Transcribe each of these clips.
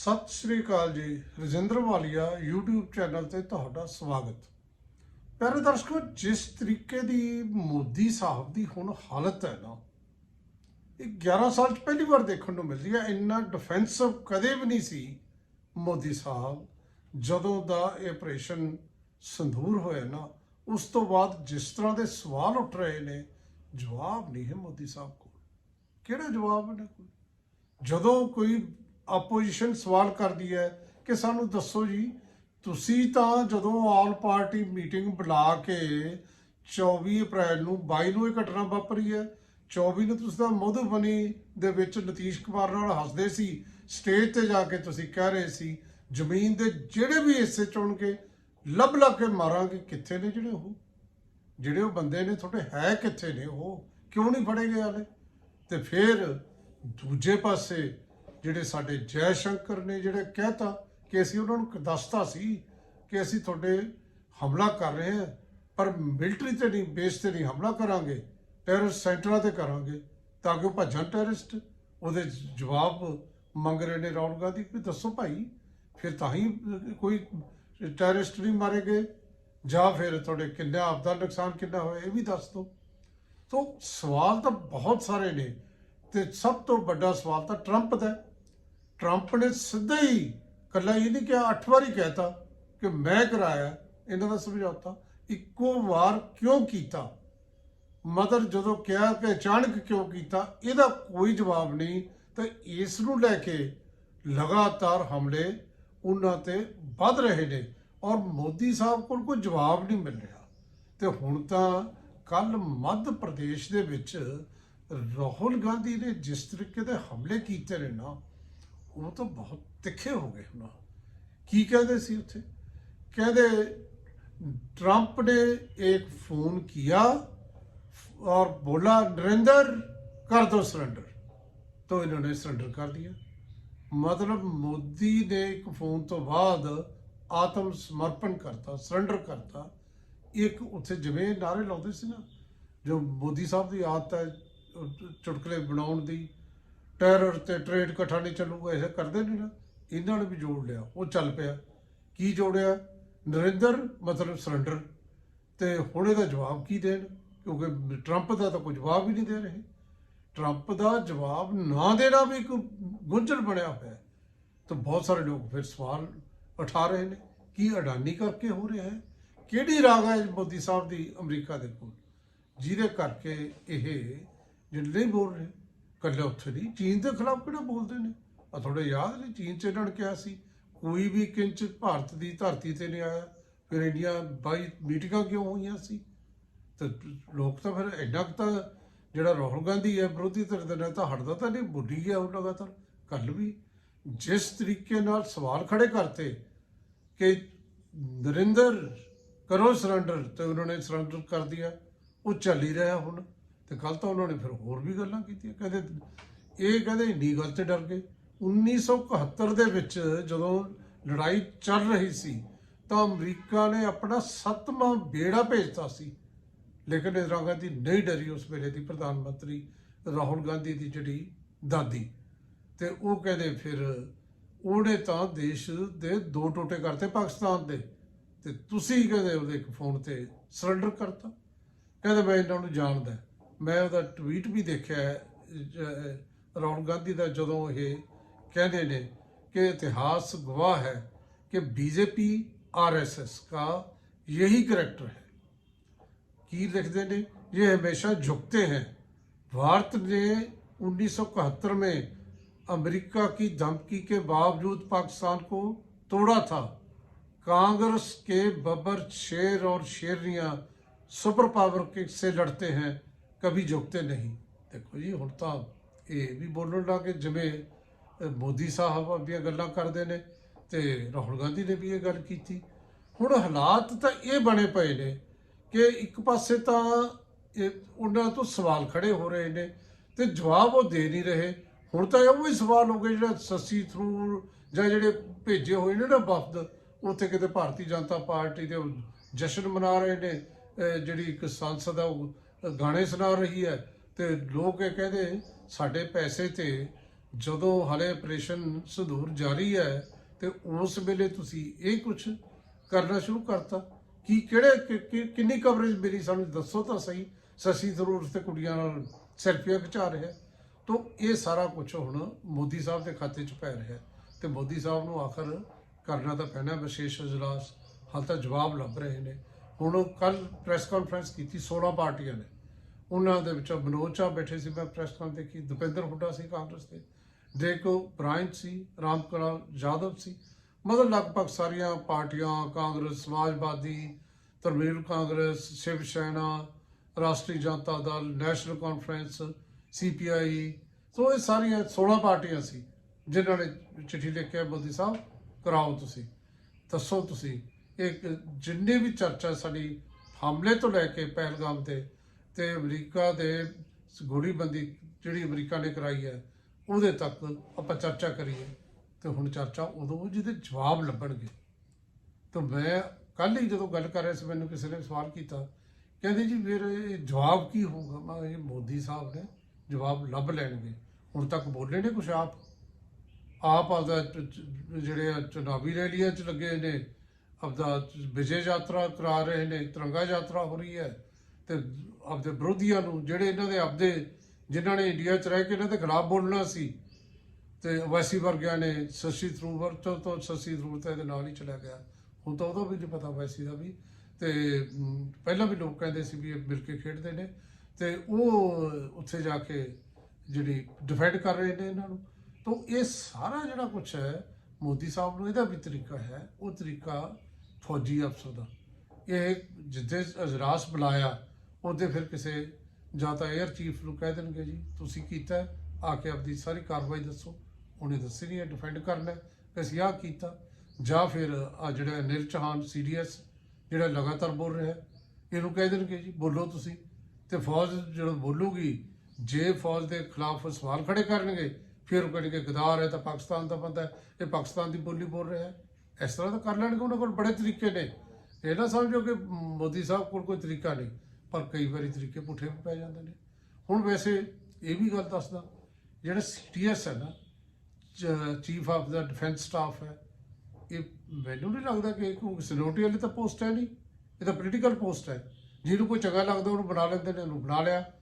ਸਤਿ ਸ਼੍ਰੀ ਅਕਾਲ ਜੀ, ਰਜਿੰਦਰ ਵਾਲੀਆ, YouTube channel ਤੇ ਤੁਹਾਡਾ ਸਵਾਗਤ। ਪਿਆਰੇ ਦਰਸ਼ਕੋ, ਜਿਸ ਤਰੀਕੇ ਦੀ ਮੋਦੀ ਸਾਹਿਬ ਦੀ ਹੁਣ ਹਾਲਤ ਹੈ ਨਾ, ਇਹ 11 ਸਾਲ ਚ ਪਹਿਲੀ ਵਾਰ ਦੇਖਣ ਨੂੰ ਮਿਲਦੀ ਹੈ। ਇੰਨਾ ਡਿਫੈਂਸਿਵ ਕਦੇ ਵੀ ਨਹੀਂ ਸੀ ਮੋਦੀ ਸਾਹਿਬ। ਜਦੋਂ ਦਾ ਇਹ ਆਪਰੇਸ਼ਨ ਸੰਧੂਰ ਹੋਇਆ ਨਾ, ਉਸ ਤੋਂ ਬਾਅਦ ਜਿਸ ਤਰ੍ਹਾਂ ਦੇ ਸਵਾਲ ਉੱਠ ਰਹੇ ਨੇ, ਜਵਾਬ ਨਹੀਂ ਹੈ ਮੋਦੀ ਸਾਹਿਬ ਕੋਲ। ਕਿਹੜਾ ਜਵਾਬ ਹੈ ਕੋਈ? ਜਦੋਂ ਕੋਈ ਆਪੋਜੀਸ਼ਨ ਸਵਾਲ ਕਰਦੀ ਹੈ ਕਿ ਸਾਨੂੰ ਦੱਸੋ ਜੀ, ਤੁਸੀਂ ਤਾਂ ਜਦੋਂ ਆਲ ਪਾਰਟੀ ਮੀਟਿੰਗ ਬੁਲਾ ਕੇ 24 ਅਪ੍ਰੈਲ ਨੂੰ 22 ਨੂੰ ਇਹ ਘਟਨਾ ਵਾਪਰੀ ਹੈ 24 ਨੂੰ ਤੁਸੀਂ ਤਾਂ ਮਧੂਬਨੀ ਦੇ ਵਿੱਚ ਨਤੀਸ਼ ਕੁਮਾਰ ਨਾਲ ਹੱਸਦੇ ਸੀ, ਸਟੇਜ ਤੇ ਜਾ ਕੇ ਤੁਸੀਂ ਕਹਿ ਰਹੇ ਸੀ, ਜ਼ਮੀਨ ਦੇ ਜਿਹੜੇ ਵੀ ਹਿੱਸੇ ਚੁਣ ਕੇ ਲੱਭ ਲੱਭ ਕੇ ਮਾਰਾਂਗੇ, ਕਿੱਥੇ ਨੇ ਜਿਹੜੇ ਉਹ? ਜਿਹੜੇ ਉਹ ਬੰਦੇ ਨੇ, ਤੁਹਾਡੇ ਹੈ ਕਿੱਥੇ ਨੇ ਉਹ? ਕਿਉਂ ਨਹੀਂ ਫੜੇ ਗਏ ਹਾਲੇ? ਤੇ ਫਿਰ ਦੂਜੇ ਪਾਸੇ ਜਿਹੜੇ ਸਾਡੇ ਜੈ ਸ਼ੰਕਰ ਨੇ ਜਿਹੜੇ ਕਹਿਤਾ ਕਿ ਅਸੀਂ ਉਹਨਾਂ ਨੂੰ ਦੱਸਤਾ ਸੀ ਕਿ ਅਸੀਂ ਤੁਹਾਡੇ ਹਮਲਾ ਕਰ ਰਹੇ ਹਾਂ, ਪਰ ਮਿਲਟਰੀ ਤੇ ਨਹੀਂ, ਬੇਸ ਤੇ ਨਹੀਂ ਹਮਲਾ ਕਰਾਂਗੇ, ਟੈਰਰਿਸਟ ਸੈਂਟਰਾਂ ਤੇ ਕਰਾਂਗੇ, ਤਾਂ ਕਿ ਉਹ ਭੱਜਣ ਟੈਰਰਿਸਟ। ਉਹਦੇ ਜਵਾਬ ਮੰਗ ਰਹੇ ਨੇ ਰਾਹੁਲ ਗਾਂਧੀ ਵੀ ਦੱਸੋ ਭਾਈ, ਫਿਰ ਤਾਂ ਹੀ ਕੋਈ ਟੈਰਰਿਸਟ ਨਹੀਂ ਮਾਰੇ ਗਏ, ਜਾਂ ਫਿਰ ਤੁਹਾਡੇ ਕਿੰਨਾ ਆਪਦਾ ਨੁਕਸਾਨ ਕਿੰਨਾ ਹੋਇਆ, ਇਹ ਵੀ ਦੱਸ ਦਿਓ। ਤੋ ਸਵਾਲ ਤਾਂ ਬਹੁਤ ਸਾਰੇ ਨੇ, ਤੇ ਸਭ ਤੋਂ ਵੱਡਾ ਸਵਾਲ ਤਾਂ ਟਰੰਪ ਦਾ ਟਰੰਪ ਨੇ ਸਿੱਧਾ ਹੀ ਕੱਲਾ ਇਹ ਨਹੀਂ ਕਿਹਾ, ਅੱਠ ਵਾਰੀ ਕਹਿਤਾ ਕਿ ਮੈਂ ਕਰਾਇਆ, ਇਹਨਾਂ ਦਾ ਸਮਝੌਤਾ। ਇੱਕੋ ਵਾਰ ਕਿਉਂ ਕੀਤਾ? ਮਦਰ ਜਦੋਂ ਕਿਹਾ ਕਿ ਅਚਾਨਕ ਕਿਉਂ ਕੀਤਾ, ਇਹਦਾ ਕੋਈ ਜਵਾਬ ਨਹੀਂ। ਤਾਂ ਇਸ ਨੂੰ ਲੈ ਕੇ ਲਗਾਤਾਰ ਹਮਲੇ ਉਹਨਾਂ ਤੇ ਵੱਧ ਰਹੇ ਨੇ ਔਰ ਮੋਦੀ ਸਾਹਿਬ ਕੋਲ ਕੋਈ ਜਵਾਬ ਨਹੀਂ ਮਿਲ ਰਿਹਾ। ਤੇ ਹੁਣ ਤਾਂ ਕੱਲ ਮੱਧ ਪ੍ਰਦੇਸ਼ ਦੇ ਵਿੱਚ ਰਾਹੁਲ ਗਾਂਧੀ ਨੇ ਜਿਸ ਤਰੀਕੇ ਦੇ ਹਮਲੇ ਕੀਤੇ ਨੇ ਨਾ ਉਹ ਤਾਂ ਬਹੁਤ ਤਿੱਖੇ ਹੋ ਗਏ ਹੁਣ ਕੀ ਕਹਿੰਦੇ ਸੀ ਉੱਥੇ ਕਹਿੰਦੇ ट्रंप ने एक फोन किया और बोला नरेंद्र कर दो सरेंडर तो इन्होंने सरेंडर कर दिया मतलब मोदी ने एक फोन तो ਬਾਅਦ ਆਤਮ ਸਮਰਪਣ ਕਰਤਾ ਸਰੈਂਡਰ ਕਰਤਾ ਇੱਕ ਉੱਥੇ ਜਿਵੇਂ ਨਾਰੇ ਲਾਉਂਦੇ ਸੀ ਨਾ ਜੋ ਮੋਦੀ ਸਾਹਿਬ ਦੀ ਆਦਤ ਹੈ ਉਹ ਚੁਟਕਲੇ ਬਣਾਉਣ ਦੀ ਟੈਰਰ ਤੇ ਟ੍ਰੇਡ ਇਕੱਠਾ ਨਹੀਂ ਚੱਲੂਗਾ, ਇਹ ਕਰਦੇ ਨੇ ਨਾ। ਇਹਨਾਂ ਨੇ ਵੀ ਜੋੜ ਲਿਆ, ਉਹ ਚੱਲ ਪਿਆ। ਕੀ ਜੋੜਿਆ? ਨਰਿੰਦਰ ਮਤਲਬ ਸਰੈਂਡਰ ਤੇ ਹੁਣ ਇਹਦਾ ਜਵਾਬ ਕੀ ਦੇਣ? ਕਿਉਂਕਿ ਟਰੰਪ ਦਾ ਤਾਂ ਕੋਈ ਜਵਾਬ ਹੀ ਨਹੀਂ ਦੇ ਰਹੇ। ਟਰੰਪ ਦਾ ਜਵਾਬ ਨਾ ਦੇਣਾ ਵੀ ਇੱਕ ਗੁੰਝਲ ਬਣਿਆ ਹੋਇਆ ਹੈ। ਤਾਂ ਬਹੁਤ ਸਾਰੇ ਲੋਕ ਫਿਰ ਸਵਾਲ ਉਠਾ ਰਹੇ ਨੇ, ਕੀ ਅਡਾਨੀ ਕਰਕੇ ਹੋ ਰਿਹਾ ਹੈ? ਕਿਹੜੀ ਰਾਗ ਹੈ ਮੋਦੀ ਸਾਹਿਬ ਦੀ ਅਮਰੀਕਾ ਦੇ ਕੋਲ? ਜਿਹਦੇ ਕਰਕੇ ਇਹ ਜਿਹੜੇ ਨਹੀਂ ਬੋਲ ਰਹੇ ਕੱਲੇ ਉੱਥੇ ਨਹੀਂ, ਚੀਨ ਦੇ ਖਿਲਾਫ ਕਿਹੜਾ ਬੋਲਦੇ ਨੇ? ਆ ਤੁਹਾਡੇ ਯਾਦ ਨਹੀਂ ਚੀਨ ਚ ਇਹਨਾਂ ਨੇ ਕਿਹਾ ਸੀ, ਕੋਈ ਵੀ ਕਿੰਚ ਭਾਰਤ ਦੀ ਧਰਤੀ ਤੇ ਨਹੀਂ ਆਇਆ, ਫਿਰ ਇੰਡੀਆ ਬਾਈ ਮੀਟਿੰਗਾਂ ਕਿਉਂ ਹੋਈਆਂ ਸੀ? ਤੇ ਲੋਕ ਤਾਂ ਫਿਰ ਐਡਾ ਕੁ ਤਾਂ ਜਿਹੜਾ ਰਾਹੁਲ ਗਾਂਧੀ ਹੈ ਵਿਰੋਧੀ ਧਿਰ ਦੇ ਨਾਲ ਤਾਂ ਹਟਦਾ ਤਾਂ ਨਹੀਂ, ਬੁੱਢੀ ਗਿਆ ਉਹ ਲਗਾਤਾਰ ਕੱਲ ਵੀ। ਜਿਸ ਤਰੀਕੇ ਨਾਲ ਸਵਾਲ ਖੜੇ ਕਰਤੇ ਕਿ ਨਰਿੰਦਰ ਕਰੋ ਸਰੈਂਡਰ ਤੇ ਉਹਨਾਂ ਨੇ ਸਰੈਂਡਰ ਕਰ ਦਿਆ, ਉਹ ਚੱਲ ਹੀ ਰਿਹਾ ਹੁਣ। ਤੇ ਕੱਲ ਤਾਂ ਉਹਨਾਂ ਨੇ ਫਿਰ ਹੋਰ ਵੀ ਗੱਲਾਂ ਕੀਤੀਆਂ। ਕਹਿੰਦੇ ਇਹ ਕਹਿੰਦੇ ਇੰਨੀ ਗੱਲ ਤੇ ਡਰ ਗਏ। 1971 ਦੇ ਵਿੱਚ ਜਦੋਂ ਲੜਾਈ ਚੱਲ ਰਹੀ ਸੀ, ਤਾਂ ਅਮਰੀਕਾ ਨੇ ਆਪਣਾ ਸੱਤਵਾਂ ਬੇੜਾ ਭੇਜਤਾ ਸੀ। ਲੇਕਿਨ ਇੰਦਰਾ ਗਾਂਧੀ ਨਹੀਂ ਡਰੀ ਉਸ ਵੇਲੇ ਦੀ ਪ੍ਰਧਾਨ ਮੰਤਰੀ ਰਾਹੁਲ ਗਾਂਧੀ ਦੀ ਜਿਹੜੀ ਦਾਦੀ। ਤੇ ਉਹ ਕਹਿੰਦੇ ਫਿਰ ਉਹਨੇ ਤਾਂ ਦੇਸ਼ ਦੇ ਦੋ ਟੋਟੇ ਕਰਤੇ ਪਾਕਿਸਤਾਨ ਦੇ। ਤੇ ਤੁਸੀਂ ਕਹਿੰਦੇ ਉਹਦੇ ਇੱਕ ਫੋਨ ਤੇ ਸਰੈਂਡਰ ਕਰਤਾ। ਕਹਿੰਦੇ ਮੈਂ ਇਹਨਾਂ ਨੂੰ ਜਾਣਦਾ। ਮੈਂ ਉਹਦਾ ਟਵੀਟ ਵੀ ਦੇਖਿਆ ਹੈ, ਜ- ਰਾਹੁਲ ਗਾਂਧੀ ਦਾ ਜਦੋਂ ਇਹ ਕਹਿੰਦੇ ਨੇ कि इतिहास गवाह है कि बीजेपी आरएसएस का यही करैक्टर है की लिखते ने ये हमेशा झुकते हैं भारत ने 1971 में अमेरिका की धमकी के बावजूद पाकिस्तान को तोड़ा था कांग्रेस के बब्बर शेर और शेरनियां सुपर पावर के से लड़ते हैं कभी झुकते नहीं देखो जी ਹੁਣ ਤਾਂ ਇਹ ਵੀ ਬੋਲਣ ਲੱਗੇ ਜਿਵੇਂ ਅਹ ਮੋਦੀ ਸਾਹਿਬ ਆਪਣੀਆਂ ਗੱਲਾਂ ਕਰਦੇ ਨੇ ਤੇ ਰਾਹੁਲ ਗਾਂਧੀ ਨੇ ਵੀ ਇਹ ਗੱਲ ਕੀਤੀ ਹੁਣ ਹਾਲਾਤ ਤਾਂ ਇਹ ਬਣੇ ਪਏ ਨੇ ਕਿ ਇੱਕ ਪਾਸੇ ਤਾਂ ਇਹ ਉਹਨਾਂ ਤੋਂ ਸਵਾਲ ਖੜੇ ਹੋ ਰਹੇ ਨੇ ਤੇ ਜਵਾਬ ਉਹ ਦੇ ਨਹੀਂ ਰਹੇ ਹੁਣ ਤਾਂ ਉਹ ਵੀ ਸਵਾਲ ਹੋ ਗਏ ਜਿਹੜਾ ਸੱਸੀ ਥਰੂ ਜਾਂ ਜਿਹੜੇ ਭੇਜੇ ਹੋਏ ਨੇ ਨਾ ਵਫਦ ਉੱਥੇ ਕਿਤੇ ਭਾਰਤੀ ਜਨਤਾ ਪਾਰਟੀ ਦੇ ਉਹ ਜਸ਼ਨ ਮਨਾ ਰਹੇ ਨੇ ਅਹ ਜਿਹੜੀ ਇੱਕ ਸੰਸਦ ਆ ਉਹ ਗਾਣੇ ਸੁਣਾ ਰਹੀ ਹੈ ਤੇ ਲੋਕ ਇਹ ਕਹਿੰਦੇ ਸਾਡੇ ਪੈਸੇ ਤੇ ਜਦੋਂ ਹਲੇ ਆਪਰੇਸ਼ਨ ਸੰਧੂਰ ਜਾਰੀ ਹੈ ਤੇ ਉਸ ਵੇਲੇ ਤੁਸੀਂ ਇਹ ਕੁਝ ਕਰਨਾ ਸ਼ੁਰੂ ਕਰਤਾ। ਕੀ ਕਿਹੜੇ ਕਿ- ਕਿੰਨੀ ਕਵਰੇਜ ਮਿਲੀ ਸਾਨੂੰ ਦੱਸੋ ਤਾਂ ਸਹੀ। ਸਸੀ ਥਰੂਰ ਤੇ ਕੁੜੀਆਂ ਨਾਲ ਸੈਲਫੀਆਂ ਖਿਚਾ ਰਿਹਾ ਤੋਂ ਇਹ ਸਾਰਾ ਕੁਝ ਹੁਣ ਮੋਦੀ ਸਾਹਿਬ ਦੇ ਖਾਤੇ 'ਚ ਪੈ ਰਿਹਾ ਤੇ ਮੋਦੀ ਸਾਹਿਬ ਨੂੰ ਆਖਰ ਕਰਨਾ ਤਾਂ ਪੈਣਾ ਵਿਸ਼ੇਸ਼ ਅਜਲਾਸ ਹਾਲ ਤਾਂ ਜਵਾਬ ਲੱਭ ਰਹੇ ਨੇ। ਹੁਣ ਕੱਲ ਪ੍ਰੈਸ ਕਾਨਫਰੰਸ ਕੀਤੀ 16 ਪਾਰਟੀਆਂ ਨੇ। ਉਹਨਾਂ ਦੇ ਵਿੱਚੋਂ ਮਨੋਜ ਚਾਹ ਬੈਠੇ ਸੀ, ਮੈਂ ਪ੍ਰੈਸ ਕਾਨਫਰੰਸ ਦੇਖੀ ਦੁਪਿੰਦਰ ਹੁੱਡਾ ਸੀ ਕਾਂਗਰਸ ਦੇ, ਦੇਖੋ ਬ੍ਰਾਇਨ ਸੀ ਰਾਮ ਕਲਾਲ ਯਾਦਵ ਸੀ। ਮਤਲਬ ਲਗਭਗ ਸਾਰੀਆਂ ਪਾਰਟੀਆਂ, ਕਾਂਗਰਸ, ਸਮਾਜਵਾਦੀ ਤਰਮੀਲ Congress, Shiv Sena, Rashtriya Janata Dal National Conference CPI so ਇਹ ਸਾਰੀਆਂ 16 ਪਾਰਟੀਆਂ ਸੀ, ਜਿਨ੍ਹਾਂ ਨੇ ਚਿੱਠੀ ਲਿਖ ਕੇ ਮੋਦੀ ਸਾਹਿਬ, ਕਰਾਓ ਤੁਸੀਂ, ਦੱਸੋ ਤੁਸੀਂ। ਇਹ ਜਿੰਨੇ ਵੀ ਚਰਚਾ ਸਾਡੀ ਹਮਲੇ ਤੋਂ ਲੈ ਕੇ ਪਹਿਲਗਾਮ ਤੇ ਤੇ ਅਮਰੀਕਾ ਦੇ ਗੋਲੀਬੰਦੀ ਜਿਹੜੀ ਅਮਰੀਕਾ ਨੇ ਕਰਾਈ ਹੈ, ਉਹਦੇ ਤੱਕ ਆਪਾਂ ਚਰਚਾ ਕਰੀਏ ਤੇ ਹੁਣ ਚਰਚਾ ਉਦੋਂ ਜਿਹਦੇ ਜਵਾਬ ਲੱਭਣਗੇ। ਤਾਂ ਮੈਂ ਕੱਲ ਹੀ ਜਦੋਂ ਗੱਲ ਕਰ ਰਿਹਾ ਸੀ, ਮੈਨੂੰ ਕਿਸੇ ਨੇ ਸਵਾਲ ਕੀਤਾ, ਕਹਿੰਦੇ ਜੀ ਫਿਰ ਇਹ ਜਵਾਬ ਕੀ ਹੋਊਗਾ? ਮੈਂ ਇਹ ਮੋਦੀ ਸਾਹਿਬ ਨੇ ਜਵਾਬ ਲੱਭ ਲੈਣਗੇ। ਹੁਣ ਤੱਕ ਬੋਲੇ ਨੇ ਕੁਛ ਆਪ? ਆਪ ਆਪਦਾ ਜਿਹੜੇ ਆ ਚੁਣਾਵੀ ਰੈਲੀਆਂ 'ਚ ਲੱਗੇ ਨੇ ਆਪਦਾ ਵਿਜੇ ਯਾਤਰਾ ਕਰਾ ਰਹੇ ਨੇ, ਤਿਰੰਗਾ ਯਾਤਰਾ ਹੋ ਰਹੀ ਹੈ ਤੇ ਆਪਦੇ ਵਿਰੋਧੀਆਂ ਨੂੰ, ਜਿਹੜੇ ਇਹਨਾਂ ਦੇ ਆਪਦੇ, ਜਿਨ੍ਹਾਂ ਨੇ ਇੰਡੀਆ 'ਚ ਰਹਿ ਕੇ ਇਹਨਾਂ ਦੇ ਖਿਲਾਫ ਬੋਲਣਾ ਸੀ ਤੇ ਵੈਸੀ ਵਰਗਿਆਂ ਨੇ ਸਸ਼ੀ ਥਰੂਵਰ ਤੋਂ ਤੋਂ ਸਸ਼ੀ ਥਰੂਵਰ ਤਾਂ ਇਹਦੇ ਨਾਲ ਹੀ ਚਲਾ ਗਿਆ। ਹੁਣ ਤਾਂ ਉਹਦਾ ਵੀ ਨਹੀਂ ਪਤਾ ਵੈਸੀ ਦਾ ਵੀ। ਤੇ ਪਹਿਲਾਂ ਵੀ ਲੋਕ ਕਹਿੰਦੇ ਸੀ ਵੀ ਇਹ ਮਿਲ ਕੇ ਖੇਡਦੇ ਨੇ ਤੇ ਉਹ ਉੱਥੇ ਜਾ ਕੇ ਜਿਹੜੀ ਡਿਫੈਂਡ ਕਰ ਰਹੇ ਨੇ ਇਹਨਾਂ ਨੂੰ। ਤਾਂ ਇਹ ਸਾਰਾ ਜਿਹੜਾ ਕੁਝ ਹੈ, ਮੋਦੀ ਸਾਹਿਬ ਨੂੰ ਇਹਦਾ ਵੀ ਤਰੀਕਾ ਹੈ, ਉਹ ਤਰੀਕਾ ਫੌਜੀ ਅਫਸਰ ਦਾ। ਇਹ ਜਿੱਦੇ ਅਜਰਾਸ ਬੁਲਾਇਆ, ਉਹਦੇ ਫਿਰ ਕਿਸੇ ਜਾਂ ਤਾਂ 에ਅਰ ਚੀਫ ਨੂੰ ਕਹਿ ਦੇਣਗੇ ਜੀ, ਤੁਸੀਂ ਕੀਤਾ ਆ ਕੇ ਆਪਦੀ ਸਾਰੀ ਕਾਰਵਾਈ ਦੱਸੋ। ਉਹਨੇ ਦੱਸੀ ਨਹੀਂ ਡਿਫੈਂਡ ਕਰਨਾ ਕਿ ਅਸੀਂ ਆਹ ਕੀਤਾ। ਜਾਂ ਫਿਰ ਆ ਜਿਹੜਾ ਅਨਿਲ ਚੌਹਾਨ ਸੀਡੀਐਸ ਜਿਹੜਾ ਲਗਾਤਾਰ ਬੋਲ ਰਿਹਾ ਇਹਨੂੰ ਕਹਿ ਦੇਣਗੇ ਜੀ, ਬੋਲੋ ਤੁਸੀਂ। ਤੇ ਫੌਜ ਜਦੋਂ ਬੋਲੂਗੀ, ਜੇ ਫੌਜ ਦੇ ਖਿਲਾਫ ਸਵਾਲ ਖੜੇ ਕਰਨਗੇ, ਫਿਰ ਉਹ ਕਹਿਣਗੇ, ਗਦਾਰ ਹੈ ਤਾਂ ਪਾਕਿਸਤਾਨ ਦਾ ਬੰਦਾ ਹੈ। ਇਹ ਪਾਕਿਸਤਾਨ ਦੀ ਬੋਲੀ ਬੋਲ ਰਿਹਾ ਹੈ। ਇਸ ਤਰ੍ਹਾਂ ਤਾਂ ਕਰ ਲੈਣਗੇ ਉਹਨਾਂ ਕੋਲ ਬੜੇ ਤਰੀਕੇ ਨੇ। ਇਹ ਨਾ ਸਮਝੋ ਕਿ ਮੋਦੀ ਸਾਹਿਬ ਕੋਲ ਕੋਈ ਤਰੀਕਾ ਨਹੀਂ ਪਰ ਕਈ ਵਾਰੀ ਤਰੀਕੇ ਪੁੱਠੇ ਵੀ ਪੈ ਜਾਂਦੇ ਨੇ। ਹੁਣ ਵੈਸੇ ਇਹ ਵੀ ਗੱਲ ਦੱਸਦਾ ਜਿਹੜਾ ਸੀਟੀਐਸ ਹੈ ਨਾ chief of the defence staff ਹੈ ਇਹ ਮੈਨੂੰ ਨਹੀਂ ਲੱਗਦਾ ਕਿ ਕੋਈ ਸਿਨੋਟੀ ਵਾਲੀ ਤਾਂ ਪੋਸਟ ਹੈ ਨਹੀਂ। ਇਹ ਤਾਂ ਪੋਲੀਟੀਕਲ ਪੋਸਟ ਹੈ। ਜਿਹਨੂੰ ਕੋਈ ਚੰਗਾ ਲੱਗਦਾ ਉਹਨੂੰ ਬਣਾ ਲੈਂਦੇ ਨੇ ਉਹਨੂੰ ਬਣਾ ਲਿਆ।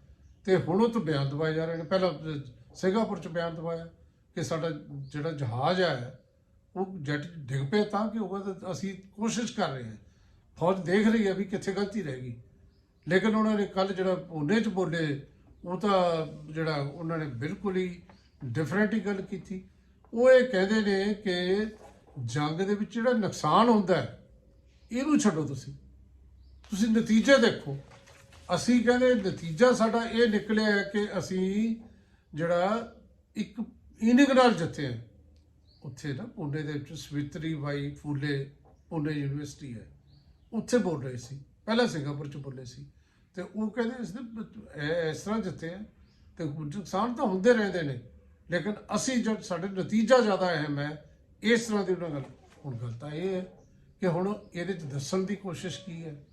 ਤੇ ਹੁਣ ਉਹ ਤੋਂ ਬਿਆਨ ਦਵਾਏ ਜਾ ਰਹੇ ਨੇ। ਪਹਿਲਾਂ ਅਹ, ਸਿੰਗਾਪੁਰ ਚ ਬਿਆਨ ਦਵਾਇਆ ਕਿ ਸਾਡਾ ਜਿਹੜਾ ਜਹਾਜ਼ ਹੈ ਉਹ ਜੱਟ ਡਿੱਗ ਪਏ ਤਾਂ ਕਿ ਉਹ ਕਹਿੰਦੇ ਅਸੀਂ ਕੋਸ਼ਿਸ਼ ਕਰ ਰਹੇ ਹਾਂ। ਫੌਜ ਦੇਖ ਰਹੀ ਹੈ ਵੀ ਕਿੱਥੇ ਗਲਤੀ ਰਹਿ ਗਈ। ਲੇਕਿਨ ਉਹਨਾਂ ਨੇ ਕੱਲ ਜਿਹੜਾ ਉਹਨੇ ਚ ਬੋਲੇ, ਉਹ ਤਾਂ ਜਿਹੜਾ ਉਹਨਾਂ ਨੇ ਬਿਲਕੁਲ ਹੀ ਡਿਫਰੈਂਟ ਹੀ ਗੱਲ ਕੀਤੀ। ਉਹ ਇਹ ਕਹਿੰਦੇ ਨੇ ਕਿ ਜੰਗ ਦੇ ਵਿੱਚ ਜਿਹੜਾ ਨੁਕਸਾਨ ਹੁੰਦਾ ਇਹਨੂੰ ਛੱਡੋ ਤੁਸੀਂ। ਤੁਸੀਂ ਨਤੀਜੇ ਦੇਖੋ। ਅਸੀਂ ਕਹਿੰਦੇ ਨਤੀਜਾ ਸਾਡਾ ਇਹ ਨਿਕਲਿਆ ਕਿ ਅਸੀਂ ਜਿਹੜਾ ਇੱਕ ਇਨਿੰਗ ਨਾਲ ਜਿੱਤੇ ਹਾਂ। ਉੱਥੇ ਨਾ ਪੁਣੇ ਦੇ ਵਿੱਚ ਸਵਿਤਰੀ ਬਾਈ ਫੂਲੇ, ਪੁਣੇ ਯੂਨੀਵਰਸਿਟੀ ਹੈ। ਉੱਥੇ ਬੋਲ ਰਹੇ ਸੀ। ਪਹਿਲਾਂ ਸਿੰਗਾਪੁਰ ਚ ਬੋਲੇ ਸੀ। ਤੇ ਉਹ ਕਹਿੰਦੇ ਇਸ ਦੇ ਇਸ ਤਰ੍ਹਾਂ ਜਿੱਤੇ ਆ ਤੇ ਨੁਕਸਾਨ ਤਾਂ ਹੁੰਦੇ ਰਹਿੰਦੇ ਨੇ। ਲੇਕਿਨ ਅਸੀਂ ਜੋ ਸਾਡੇ ਨਤੀਜਾ ਜ਼ਿਆਦਾ ਅਹਿਮ ਹੈ, ਇਸ ਤਰ੍ਹਾਂ ਦੀ ਉਹਨਾਂ ਗੱਲ ਹੁਣ ਗੱਲ ਤਾਂ ਇਹ ਹੈ ਕਿ ਹੁਣ ਇਹਦੇ ਚ ਦੱਸਣ ਦੀ ਕੋਸ਼ਿਸ਼ ਕੀ ਹੈ।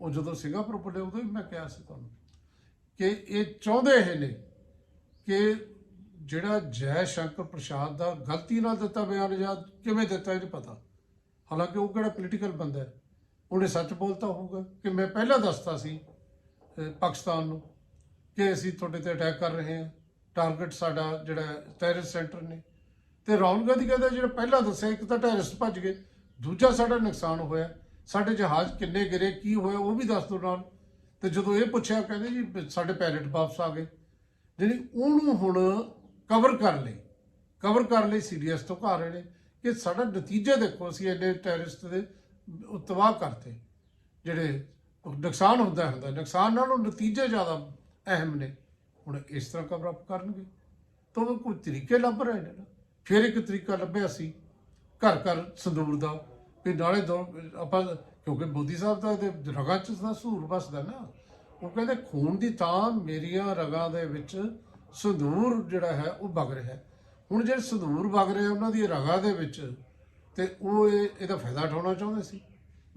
ਉਹ ਜਦੋਂ ਸਿੰਗਾਪੁਰ ਬੋਲੇ, ਉਦੋਂ ਵੀ ਮੈਂ ਕਿਹਾ ਸੀ ਤੁਹਾਨੂੰ ਕਿ ਇਹ ਚਾਹੁੰਦੇ ਇਹ ਨੇ ਕਿ ਜਿਹੜਾ ਜੈ ਸ਼ੰਕਰ ਪ੍ਰਸ਼ਾਦ ਦਾ ਗਲਤੀ ਨਾਲ ਦਿੱਤਾ ਬਿਆਨ ਜਾਂ ਕਿਵੇਂ ਦਿੱਤਾ ਇਹ ਨਹੀਂ ਪਤਾ। ਹਾਲਾਂਕਿ ਉਹ ਕਿਹੜਾ ਪੋਲੀਟੀਕਲ ਬੰਦਾ ਹੈ? ਉਹਨੇ ਸੱਚ ਬੋਲਤਾ ਹੋਊਗਾ ਕਿ ਮੈਂ ਪਹਿਲਾਂ ਦੱਸਤਾ ਸੀ ਪਾਕਿਸਤਾਨ ਨੂੰ ਕਿ ਅਸੀਂ ਤੁਹਾਡੇ ਤੇ ਅਟੈਕ ਕਰ ਰਹੇ ਹਾਂ। ਟਾਰਗੇਟ ਸਾਡਾ ਜਿਹੜਾ ਟੈਰਰਿਸਟ ਸੈਂਟਰ ਨੇ। ਤੇ ਰਾਹੁਲ ਗਾਂਧੀ ਕਹਿੰਦਾ ਜਿਹੜਾ ਪਹਿਲਾਂ ਦੱਸਿਆ, ਇੱਕ ਤਾਂ ਟੈਰਰਿਸਟ ਭੱਜ ਗਏ, ਦੂਜਾ ਸਾਡਾ ਨੁਕਸਾਨ ਹੋਇਆ। ਸਾਡੇ ਜਹਾਜ਼ ਕਿੰਨੇ ਗਿਰੇ, ਕੀ ਹੋਇਆ, ਉਹ ਵੀ ਦੱਸ ਦਿਓ ਨਾਲ। ਤੇ ਜਦੋਂ ਇਹ ਪੁੱਛਿਆ ਕਹਿੰਦੇ ਜੀ ਸਾਡੇ ਪਾਇਲਟ ਵਾਪਸ ਆ ਗਏ। ਜਿਹੜੀ ਉਹਨੂੰ ਹੁਣ ਕਵਰ ਕਰ ਲਈ। ਕਵਰ ਕਰ ਲਈ ਸੀਰੀਅਸ ਤੋਂ ਘਾ ਰਹੇ ਨੇ ਕਿ ਸਾਡਾ ਨਤੀਜੇ ਦੇਖੋ, ਅਸੀਂ ਇੰਨੇ ਟੈਰਰਿਸਟ ਦੇ ਤਬਾਹ ਕਰਤੇ। ਜਿਹੜੇ ਨੁਕਸਾਨ ਹੁੰਦਾ ਹੁੰਦਾ, ਨੁਕਸਾਨ ਨਾਲੋਂ ਨਤੀਜੇ ਜ਼ਿਆਦਾ ਅਹਿਮ ਨੇ। ਹੁਣ ਇਸ ਤਰ੍ਹਾਂ ਕਵਰ ਅਪ ਕਰਨਗੇ। ਤਾਂ ਉਹ ਕੋਈ ਤਰੀਕੇ ਲੱਭ ਰਹੇ ਨੇ ਨਾ। ਫਿਰ ਇੱਕ ਤਰੀਕਾ ਲੱਭਿਆ ਸੀ, ਘਰ ਘਰ ਸੰਦੂਰ ਦਾ। ਵੀ ਨਾਲੇ ਆਪਾਂ ਕਿਉਂਕਿ ਮੋਦੀ ਸਾਹਿਬ ਦਾ ਤੇ ਰਗਾਂ ਚ ਤਾਂ ਸੂਰ ਵਸਦਾ ਨਾ। ਉਹ ਕਹਿੰਦੇ, ਖੂਨ ਦੀ ਤਾਂ ਮੇਰੀਆਂ ਰਗਾਂ ਦੇ ਵਿੱਚ ਸੰਦੂਰ ਜਿਹੜਾ ਹੈ ਉਹ ਵਗ ਰਿਹਾ ਹੈ। ਹੁਣ ਜਿਹੜੇ ਸੰਦੂਰ ਵਗ ਰਹੇ ਉਹਨਾਂ ਦੀ ਰਗਾਂ ਦੇ ਵਿੱਚ ਤੇ ਉਹ ਇਹ ਇਹਦਾ ਫਾਇਦਾ ਉਠਾਉਣਾ ਚਾਹੁੰਦੇ ਸੀ।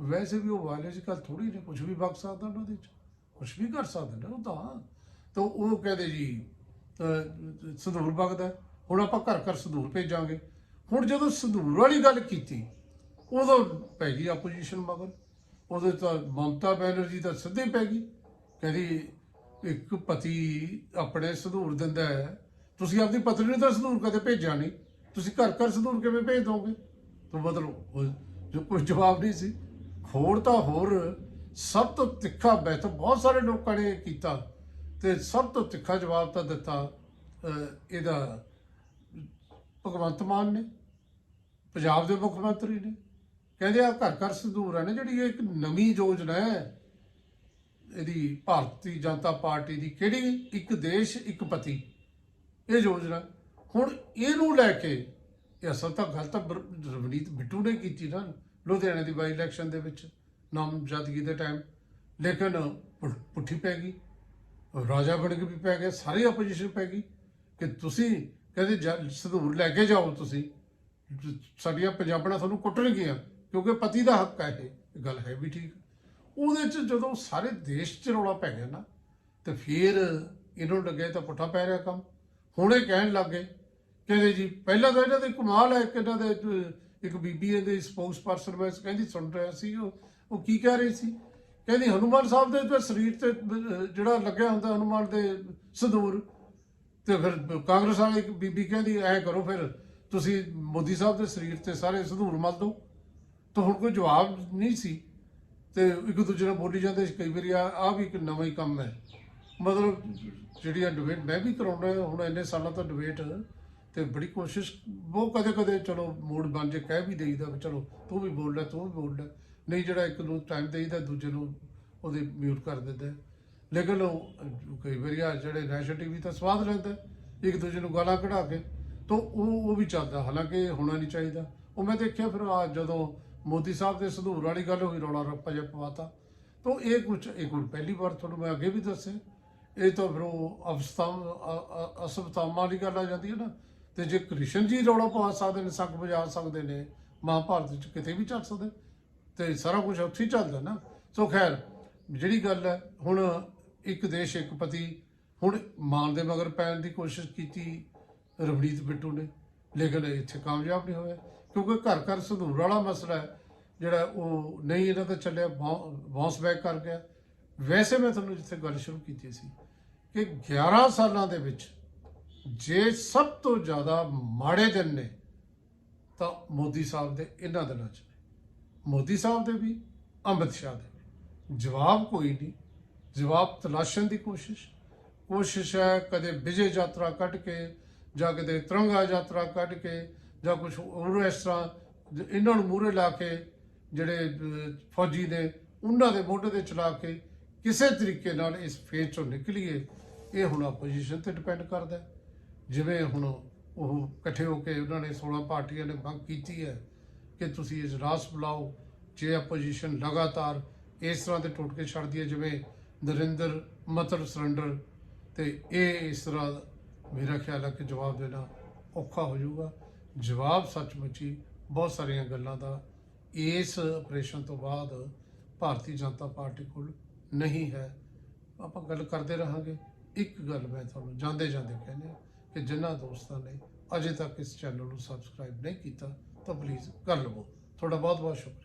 ਵੈਸੇ ਵੀ ਉਹ ਬਾਇਓਲੋਜੀਕਲ ਥੋੜੀ ਨੇ ਕੁਝ ਵੀ ਵਗ ਸਕਦਾ ਉਹਨਾਂ ਦੇ ਵਿੱਚ ਕੁਝ ਵੀ ਕਰ ਸਕਦਾ ਨਾ ਉਹ ਤਾਂ। ਤਾਂ ਉਹ ਕਹਿੰਦੇ ਜੀ ਅਹ, ਵਗਦਾ ਹੁਣ ਆਪਾਂ ਘਰ ਘਰ ਸੰਧੂਰ ਭੇਜਾਂਗੇ। ਹੁਣ ਜਦੋਂ ਸੰਧੂਰ ਵਾਲੀ ਗੱਲ ਕੀਤੀ ਉਦੋਂ ਪੈ ਗਈ ਆਪੋਜੀਸ਼ਨ ਮਗਰ। ਉਦੋਂ ਤਾਂ ਮਮਤਾ ਬੈਨਰਜੀ ਤਾਂ ਸਿੱਧੇ ਪੈ ਗਈ। ਕਹਿੰਦੀ ਇੱਕ ਪਤੀ ਆਪਣੇ ਸੰਧੂਰ ਦਿੰਦਾ ਹੈ। ਤੁਸੀਂ ਆਪਣੀ ਪਤਨੀ ਨੂੰ ਤਾਂ ਸੰਧੂਰ ਕਦੇ ਭੇਜਿਆ ਨਹੀਂ। ਤੁਸੀਂ ਘਰ ਘਰ ਸੰਧੂਰ ਕਿਵੇਂ ਭੇਜ ਦੋਗੇ? ਤਾਂ ਮਤਲਬ ਜੋ ਕੋਈ ਜਵਾਬ ਨਹੀਂ ਸੀ। ਹੋਰ ਤਾਂ ਹੋਰ, ਸਭ ਤੋਂ ਤਿੱਖਾ ਬੈਠ ਬਹੁਤ ਸਾਰੇ ਲੋਕਾਂ ਨੇ ਕੀਤਾ ਤੇ ਸਭ ਤੋਂ ਤਿੱਖਾ ਜਵਾਬ ਤਾਂ ਦਿੱਤਾ ਇਹਦਾ ਭਗਵੰਤ ਮਾਨ ਨੇ, ਪੰਜਾਬ ਦੇ ਮੁੱਖ ਮੰਤਰੀ ਨੇ। ਕਹਿੰਦੇ ਆ ਘਰ ਘਰ ਸੰਧੂਰ ਹੈ ਨਾ, ਜਿਹੜੀ ਇਹ ਇੱਕ ਨਵੀਂ ਯੋਜਨਾ ਹੈ ਇਹਦੀ ਭਾਰਤੀ ਜਨਤਾ ਪਾਰਟੀ ਦੀ ਕਿਹੜੀ ਇੱਕ ਦੇਸ਼, ਇੱਕ ਪਤੀ? ਇਹ ਯੋਜਨਾ ਹੁਣ ਇਹਨੂੰ ਲੈ ਕੇ ਇਹ ਅਸਲ ਤਾਂ ਗੱਲ ਤਾਂ ਰਵਨੀਤ ਬਿੱਟੂ ਨੇ ਕੀਤੀ ਨਾ, ਲੁਧਿਆਣੇ ਦੀ ਬਾਈ ਇਲੈਕਸ਼ਨ ਦੇ ਵਿੱਚ, ਨਾਮਜ਼ਦਗੀ ਦੇ ਟਾਈਮ ਲੇਕਿਨ ਪੁ- ਪੁੱਠੀ ਪੈ ਗਈ। ਰਾਜਾ ਬਣ ਕੇ ਵੀ ਪੈ ਗਿਆ, ਸਾਰੀ ਆਪੋਜੀਸ਼ਨ ਪੈ ਗਈ ਕਿ ਤੁਸੀਂ ਕਹਿੰਦੇ ਜਾ- ਸੰਧੂਰ ਲੈ ਕੇ ਜਾਓ ਤੁਸੀਂ। ਸਾਡੀਆਂ ਪੰਜਾਬਣਾਂ ਤੁਹਾਨੂੰ ਕੁੱਟਣਗੀਆਂ, ਕਿਉਂਕਿ ਪਤੀ ਦਾ ਹੱਕ ਹੈ ਇਹ ਗੱਲ ਹੈ ਵੀ ਠੀਕ। ਉਹਦੇ ਚ ਜਦੋਂ ਸਾਰੇ ਦੇਸ਼ ਚ ਰੌਲਾ ਪੈ ਗਿਆ ਨਾ, ਤੇ ਫਿਰ ਇਹਨੂੰ ਲੱਗੇ ਤਾਂ ਪੁੱਠਾ ਪੈ ਰਿਹਾ ਕੰਮ। ਹੁਣ ਇਹ ਕਹਿਣ ਲੱਗੇ ਕਹਿੰਦੇ ਜੀ, ਪਹਿਲਾਂ ਤਾਂ ਇਹਨਾਂ ਦੇ ਕਮਾਲ ਹੈ ਕਿ ਇਹਨਾਂ ਦੇ ਇੱਕ ਬੀਬੀ ਇਹਦੇ ਸਪੋਕਸ ਪਰਸਨ ਮੈਂ ਕਹਿੰਦੀ, ਸੁਣ ਰਿਹਾ ਸੀ ਉਹ ਉਹ ਕੀ ਕਹਿ ਰਹੀ ਸੀ? ਕਹਿੰਦੀ, ਹਨੂਮਾਨ ਸਾਹਿਬ ਦੇ ਤੇ ਸਰੀਰ ਤੇ ਜਿਹੜਾ ਲੱਗਿਆ ਹੁੰਦਾ ਹਨੂਮਾਨ ਦੇ ਸੰਦੂਰ ਤੇ ਫਿਰ ਕਾਂਗਰਸ ਵਾਲੀ ਇੱਕ ਬੀਬੀ ਕਹਿੰਦੀ, ਐ ਕਰੋ ਫਿਰ, ਤੁਸੀਂ ਮੋਦੀ ਸਾਹਿਬ ਦੇ ਸਰੀਰ ਤੇ ਸਾਰੇ ਸੰਧੂਰ ਮਲ ਦਿਓ। ਤਾਂ ਹੁਣ ਕੋਈ ਜਵਾਬ ਨਹੀਂ ਸੀ। ਤੇ ਇੱਕ ਦੂਜੇ ਨਾਲ ਬੋਲੀ ਜਾਂਦੇ ਸੀ। ਕਈ ਵਾਰੀ ਆ ਆ ਵੀ ਇੱਕ ਨਵਾਂ ਹੀ ਕੰਮ ਹੈ। ਮਤਲਬ ਜਿਹੜੀ ਆ ਡਿਬੇਟ ਮੈਂ ਵੀ ਕਰਾਉਣਾ ਹੁਣ ਇੰਨੇ ਸਾਲਾਂ ਤੋਂ ਡਿਬੇਟ ਤੇ ਬੜੀ ਕੋਸ਼ਿਸ਼, ਉਹ ਕਦੇ ਕਦੇ ਚਲੋ ਮੂਡ ਬਣ ਜੇ, ਕਹਿ ਵੀ ਦੇਈਦਾ ਵੀ ਚਲੋ ਤੂੰ ਵੀ ਬੋਲ ਲੈ, ਤੂੰ ਵੀ ਬੋਲ ਲੈ। ਨਹੀਂ ਜਿਹੜਾ ਇੱਕ ਨੂੰ ਟਾਈਮ ਦੇਈਦਾ, ਦੂਜੇ ਨੂੰ ਉਹਦੇ ਮਿਊਟ ਕਰ ਦਿੰਦਾ ਲੇਕਿਨ ਉਹ ਕਈ ਵਾਰੀ ਆ ਜਿਹੜੇ ਨੈਸ਼ਨਲ ਟੀਵੀ ਤਾਂ ਸਵਾਦ ਲੈਂਦਾ ਇੱਕ ਦੂਜੇ ਨੂੰ ਗਾਲਾਂ ਕਢਾ ਕੇ, ਤਾਂ ਉਹ ਉਹ ਵੀ ਚੱਲਦਾ। ਹਾਲਾਂਕਿ ਹੋਣਾ ਨਹੀਂ ਚਾਹੀਦਾ। ਉਹ ਮੈਂ ਦੇਖਿਆ ਫਿਰ ਆ ਜਦੋਂ ਮੋਦੀ ਸਾਹਿਬ ਦੇ ਸੰਧੂਰ ਵਾਲੀ ਗੱਲ ਹੋਈ, ਰੌਲਾ ਰੱਪਾ ਜਿਹਾ ਪਵਾਤਾ। ਤਾਂ ਇਹ ਕੁਝ ਇਹ ਕੋਈ ਪਹਿਲੀ ਵਾਰ ਤੁਹਾਨੂੰ ਮੈਂ ਅੱਗੇ ਵੀ ਦੱਸਿਆ। ਇਹ ਤਾਂ ਫਿਰ ਉਹ ਅਵਸਥਾ ਅਸਵਤਾਵਾਂ ਵਾਲੀ ਗੱਲ ਆ ਜਾਂਦੀ ਹੈ ਨਾ। ਤੇ ਜੇ ਕ੍ਰਿਸ਼ਨ ਜੀ ਰੌਲਾ ਪਵਾ ਸਕਦੇ ਨੇ, ਸੰਗ ਵਜਾ ਸਕਦੇ ਨੇ, ਮਹਾਭਾਰਤ ਵਿੱਚ ਕਿਤੇ ਵੀ ਚੱਲ ਸਕਦੇ। ਤੇ ਸਾਰਾ ਕੁਝ ਉੱਥੇ ਹੀ ਚੱਲਦਾ ਨਾ। ਸੋ ਖੈਰ, ਜਿਹੜੀ ਗੱਲ ਹੈ, ਹੁਣ ਇੱਕ ਦੇਸ਼, ਇੱਕ ਪਤੀ, ਹੁਣ ਮਾਨ ਦੇ ਮਗਰ ਪੈਣ ਦੀ ਕੋਸ਼ਿਸ਼ ਕੀਤੀ ਰਵਨੀਤ ਬਿੱਟੂ ਨੇ। ਲੇਕਿਨ ਇੱਥੇ ਕਾਮਯਾਬ ਨਹੀਂ ਹੋਇਆ। ਕਿਉਂਕਿ ਘਰ ਘਰ ਸੰਧੂਰ ਵਾਲਾ ਮਸਲਾ ਹੈ, ਜਿਹੜਾ ਉਹ ਨਹੀਂ ਇਹਨਾਂ 'ਤੇ ਚੱਲਿਆ ਬਾਉਂਸ ਬੈਕ ਕਰ ਗਿਆ। ਵੈਸੇ ਮੈਂ ਤੁਹਾਨੂੰ ਜਿੱਥੇ ਗੱਲ ਸ਼ੁਰੂ ਕੀਤੀ ਸੀ ਕਿ 11 ਸਾਲਾਂ ਦੇ ਵਿੱਚ ਜੇ ਸਭ ਤੋਂ ਜ਼ਿਆਦਾ ਮਾੜੇ ਦਿਨ ਨੇ, ਤਾਂ ਮੋਦੀ ਸਾਹਿਬ ਦੇ ਇਹਨਾਂ ਦਿਨਾਂ 'ਚ ਨੇ। ਮੋਦੀ ਸਾਹਿਬ ਦੇ ਵੀ ਅਮਿਤ ਸ਼ਾਹ ਦੇ ਵੀ। ਜਵਾਬ ਕੋਈ ਨਹੀਂ। ਜਵਾਬ ਤਲਾਸ਼ਣ ਦੀ ਕੋਸ਼ਿਸ਼। ਕੋਸ਼ਿਸ਼ ਹੈ ਕਦੇ ਵਿਜੇ ਯਾਤਰਾ ਕੱਢ ਕੇ ਜਾਂ ਕਦੇ ਤਿਰੰਗਾ ਯਾਤਰਾ ਕੱਢ ਕੇ ਜਾਂ ਕੁਝ ਹੋਰ ਇਸ ਤਰ੍ਹਾਂ ਇਹਨਾਂ ਨੂੰ ਮੂਹਰੇ ਲਾ ਕੇ ਜਿਹੜੇ ਫੌਜੀ ਨੇ ਉਹਨਾਂ ਦੇ ਮੋਢੇ ਤੇ ਚਲਾ ਕੇ ਕਿਸੇ ਤਰੀਕੇ ਨਾਲ ਇਸ ਫੇਜ਼ ਚੋਂ ਨਿਕਲੀਏ, ਇਹ ਹੁਣ ਆਪੋਜੀਸ਼ਨ ਤੇ ਡਿਪੈਂਡ ਕਰਦਾ ਜਿਵੇਂ ਹੁਣ ਉਹ ਇਕੱਠੇ ਹੋ ਕੇ ਉਹਨਾਂ ਨੇ 16 ਪਾਰਟੀਆਂ ਨੇ ਮੰਗ ਕੀਤੀ ਹੈ ਕਿ ਤੁਸੀਂ ਇਜਲਾਸ ਬੁਲਾਓ, ਜੇ ਆਪੋਜੀਸ਼ਨ ਲਗਾਤਾਰ ਇਸ ਤਰ੍ਹਾਂ ਦੇ ਟੁੱਟ ਛੱਡਦੀ ਹੈ, ਜਿਵੇਂ ਨਰਿੰਦਰ ਮਤਰ ਸਰੈਂਡਰ ਤੇ ਇਹ ਇਸ ਤਰ੍ਹਾਂ ਮੇਰਾ ਖਿਆਲ ਹੈ ਕਿ ਜਵਾਬ ਦੇਣਾ ਔਖਾ ਹੋ ਜਾਊਗਾ। ਜਵਾਬ ਸੱਚਮੁੱਚ ਹੀ ਬਹੁਤ ਸਾਰੀਆਂ ਗੱਲਾਂ ਦਾ ਇਸ ਆਪਰੇਸ਼ਨ ਤੋਂ ਬਾਅਦ ਭਾਰਤੀ ਜਨਤਾ ਪਾਰਟੀ ਕੋਲ ਨਹੀਂ ਹੈ। ਆਪਾਂ ਗੱਲ ਕਰਦੇ ਰਹਾਂਗੇ। ਇੱਕ ਗੱਲ ਮੈਂ ਤੁਹਾਨੂੰ ਜਾਂਦੇ ਜਾਂਦੇ ਕਹਿੰਦੇ ਕਿ ਜਿਨ੍ਹਾਂ ਦੋਸਤਾਂ ਨੇ ਅਜੇ ਤੱਕ ਇਸ ਚੈਨਲ ਨੂੰ ਸਬਸਕ੍ਰਾਈਬ ਨਹੀਂ ਕੀਤਾ ਤਾਂ ਪਲੀਜ਼ ਕਰ ਲਵੋ। ਤੁਹਾਡਾ ਬਹੁਤ ਬਹੁਤ ਸ਼ੁਕਰੀਆ।